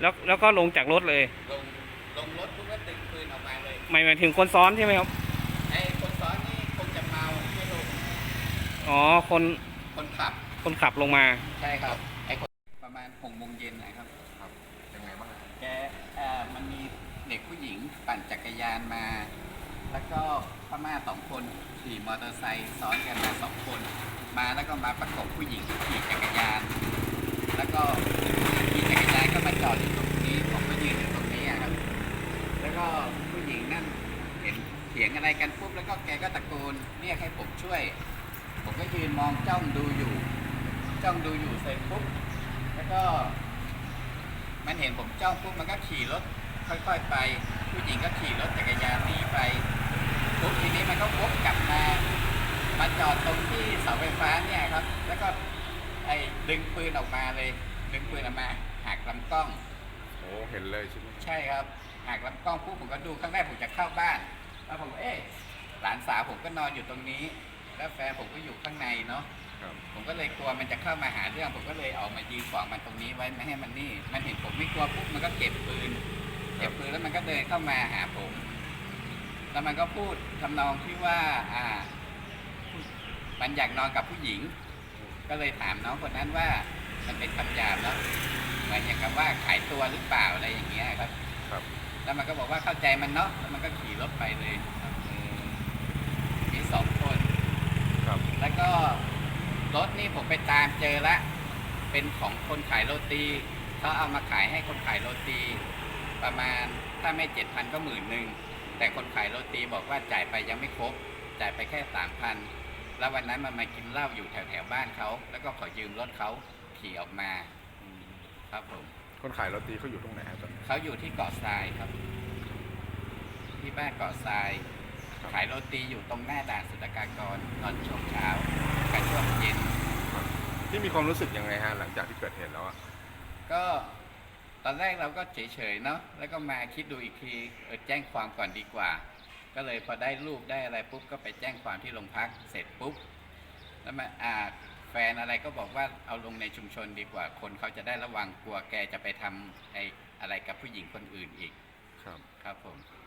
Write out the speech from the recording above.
แล้วแล้วก็ลงจากรถเลย ลงลงรถปุ๊บก็ดึงปืนออกมาเลยหมายหมายถึงคนซ้อนใช่ไหมครับไอ้คนซ้อนนี่คงจะเมาไม่ลงอ๋อคนคนขับคนขับลงมา ใช่ครับไอ้คนประมาณหกโมงเย็นนะครับครับยังไงบ้างฮะแกเอ่อมันมีเด็กผู้หญิงปั่นจักรยานมา แล้วก็พม่าสองคนขี่มอเตอร์ไซค์ซ้อนกันมาสองคน มาแล้วก็มาประกบผู้หญิงที่ขี่จักรยาน แล้วก็ ขี่จักรยานก็มาจอดอยู่ตรงนี้ ผมก็ยืนอยู่ตรงนี้อะครับ แล้วก็ผู้หญิงนั่นเห็นเถียงอะไรกันปุ๊บแล้วก็แกก็ตะโกนเรียกให้ผมช่วย ผมก็ยืนมองจ้องดูอยู่ จ้องดูอยู่เสร็จปุ๊บแล้วก็ มันเห็นผมจ้องปุ๊บมันก็ขี่รถค่อยๆไป ผู้หญิงก็ขี่รถจักรยานหนีไปปุ๊บทีนี้มันก็วกกลับมามาจอดตรงที่เสาไฟฟ้าเนี่ยครับ แล้วก็ไอ้ดึงปืนออกมาเลย ดึงปืนออกมาำกล้อง โอ้เห็นเลยใช่ไหมใช่ครับหักลำกล้องปุ๊บผมก็ดูครั้งแรกผมจะเข้าบ้านแล้วผมก็เอ๊ะหลานสาวผมก็นอนอยู่ตรงนี้ แล้วแฟนผมก็อยู่ข้างในเนาะครับผมก็เลยกลัวมันจะเข้ามาหาเรื่องผมก็เลยออกมายืนขวางมันตรงนี้ไว้ไม่ให้มันนี่ มันเห็นผมไม่กลัวปุ๊บมันก็เก็บปืนเก็บปืนแล้วมันก็เดินเข้ามาหาผม แล้วมันก็พูดทำนองที่ว่าอ่า มันอยากนอนกับผู้หญิง ก็เลยถามน้องคนนั้นว่า มันเป็นคำหยาบเนาะเหมือนอย่างกับว่าขายตัวหรือเปล่าอะไรอย่างเงี้ยครับ ครับ แล้วมันก็บอกว่าเข้าใจมันเนาะแล้วมันก็ขี่รถไปเลยครับอืมมีสองคน ครับ แล้วก็รถนี่ผมไปตามเจอละ เป็นของคนขายโรตีเขาเอามาขายให้คนขายโรตี ประมาณถ้าไม่เจ็ดพันก็หมื่นหนึ่งแต่คนขายโรตีบอกว่าจ่ายไปยังไม่ครบ จ่ายไปแค่สามพันแล้ววันนั้นมันมากินเหล้าอยู่แถวแถวๆบ้านเขา แล้วก็ขอยืมรถเขา ขี่ออกมาอืมครับผมคนขายโรตีเขาอยู่ตรงไหนฮะตอนนี้ เขาอยู่ที่เกาะทรายครับ ที่บ้านเกาะทรายขายโรตีอยู่ตรงหน้าด่านสุลกากรตอนช่วงเช้ากับช่วงเย็น ที่มีความรู้สึกยังไงฮะหลังจากที่เกิดเหตุแล้วอะก็ตอนแรกเราก็เฉยๆเนาะ แล้วก็มาคิดดูอีกทีเออแจ้งความก่อนดีกว่า ก็เลยพอได้รูปได้อะไรปุ๊บก็ไปแจ้งความที่โรงพักเสร็จปุ๊บ แล้วมาอ่า แฟนอะไรก็บอกว่าเอาลงในชุมชนดีกว่า คนเขาจะได้ระวังกลัวแกจะไปทำไอ้อะไรกับผู้หญิงคนอื่นอีกครับ ครับผมอ